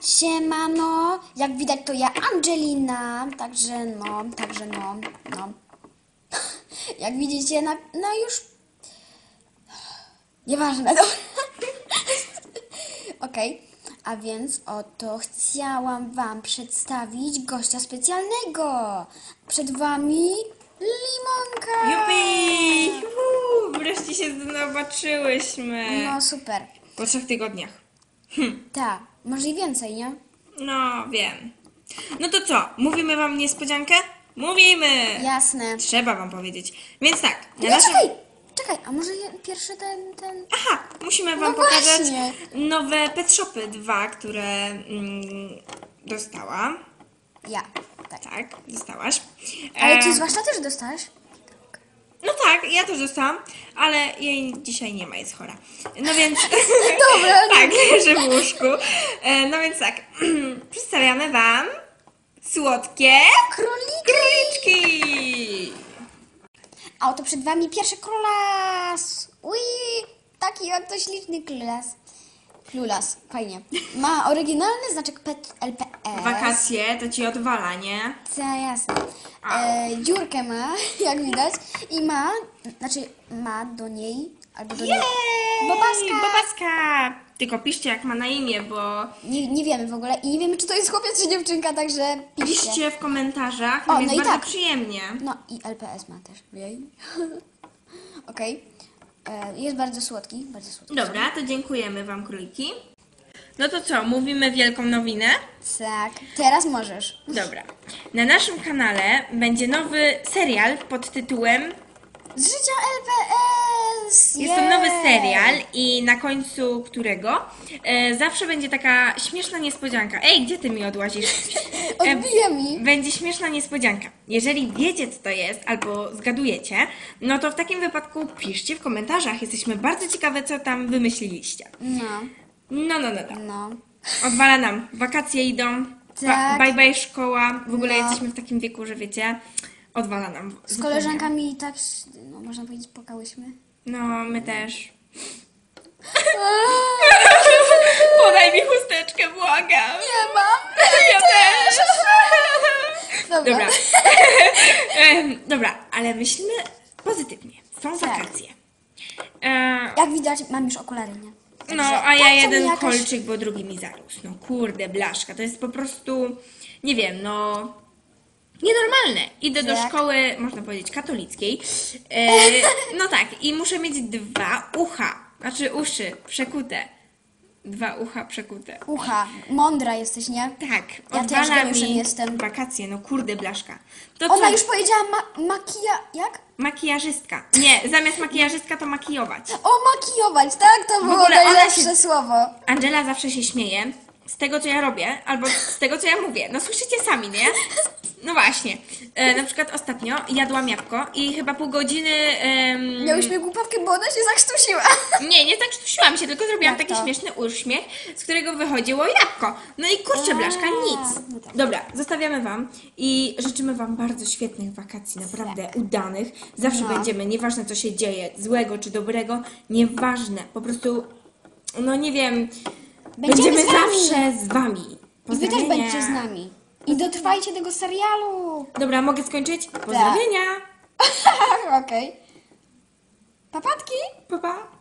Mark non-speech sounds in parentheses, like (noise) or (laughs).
Siemano, jak widać to ja Angelina, także no, także no, no. (laughs) Jak widzicie, na, no już... Nieważne, dobra. (laughs) Okej, a więc oto chciałam wam przedstawić gościa specjalnego. Przed wami Limonka. Jupi! Juhu! Wreszcie się zobaczyłyśmy. No super. Po trzech tygodniach. Tak, może i więcej, nie? No, wiem. No to co? Mówimy wam niespodziankę? Mówimy! Jasne. Trzeba wam powiedzieć. Więc tak, na Nie, naszym... czekaj, czekaj, a może je- pierwszy ten, ten... Aha, musimy wam No pokazać właśnie. nowe pet shopy dwa, które mm, dostałam. Ja, tak. Tak, dostałaś. Ale ty E, zwłaszcza też dostałeś? Tak, ja też dostałam, ale jej dzisiaj nie ma, jest chora. No więc... (laughs) Dobra, (laughs) tak, leży w łóżku. E, No więc tak, (clears throat) przedstawiamy wam słodkie Króliki! króliczki. A oto przed wami pierwszy królas! Ui, taki oto śliczny królas. Królas, fajnie. Ma oryginalny znaczek LPS. Wakacje to ci odwala, nie? Ta, jasne. E, dziurkę ma, (laughs) jak widać. I ma, znaczy ma do niej, albo do niej... Jej! Bobaska! Bobaska! Tylko piszcie jak ma na imię, bo Nie, nie wiemy w ogóle i nie wiemy, czy to jest chłopiec, czy dziewczynka, także piszcie. piszcie w komentarzach, O, no no i bardzo tak. przyjemnie. No i LPS ma też, jej. (laughs) Okej. E, Jest bardzo słodki, bardzo słodki. Dobra, to dziękujemy wam króliki. No to co, mówimy wielką nowinę? Tak, teraz możesz. Dobra. Na naszym kanale będzie nowy serial pod tytułem Z życia LPS! Jest to nowy serial i na końcu którego e, zawsze będzie taka śmieszna niespodzianka. Ej, gdzie ty mi odłazisz? (laughs) E, Odbija mi. będzie śmieszna niespodzianka. Jeżeli wiecie, co to jest, albo zgadujecie, no to w takim wypadku piszcie w komentarzach. Jesteśmy bardzo ciekawe, co tam wymyśliliście. No, No, no, no, no. no. Odwala nam. Wakacje idą. Ba- Tak. bye bye szkoła. W ogóle No. jesteśmy w takim wieku, że wiecie, odwala nam. Z koleżankami tak, no można powiedzieć, płakałyśmy. No, my też. (laughs) Podaj mi chusteczkę, błagam. Nie mam! Ja (laughs) też. (laughs) Dobra. Dobra. Dobra, ale myślmy pozytywnie. Są Tak. wakacje. E, Jak widać, mam już okulary, nie? no, Także a ja tak mi jeden jakaś- kolczyk, bo drugi mi zarósł. No kurde, blaszka. To jest po prostu, nie wiem, no... Nienormalne. Idę do szkoły, można powiedzieć, katolickiej. E, (laughs) no tak, i muszę mieć dwa ucha, znaczy uszy przekute. Dwa ucha przekute. Ucha, mądra jesteś, nie? Tak, Ja też odwala geniuszem mi jestem. wakacje, no kurde blaszka. To Ona co? już powiedziała ma makija... jak? Makijażystka. Nie, zamiast makijażystka to makijować. O, makijować, tak? To było ogóle ona najlepsze się- słowo. Angela zawsze się śmieje z tego, co ja robię, albo z tego, co ja mówię. No słyszycie sami, nie? (laughs) No właśnie. E, na przykład ostatnio jadłam jabłko i chyba pół godziny... em, Miałyśmy głupawkę, bo ona się zakrztusiła. (laughs) Nie, nie zakrztusiłam się, tylko zrobiłam Jak taki to? śmieszny uśmiech, z którego wychodziło jabłko. No i kurczę, blaszka, nic. no tak. Dobra, zostawiamy Wam i życzymy Wam bardzo świetnych wakacji, naprawdę udanych. Zawsze Tak. No. będziemy, nieważne co się dzieje, złego czy dobrego, nieważne, po prostu, no nie wiem, Będziemy będziemy, z wami. zawsze z Wami. I wy też Pozdrowienia. będziecie z nami. I dotrwajcie tego serialu. Dobra, mogę skończyć? Pozdrowienia. (laughs) Okej. Papatki? Pa, pa.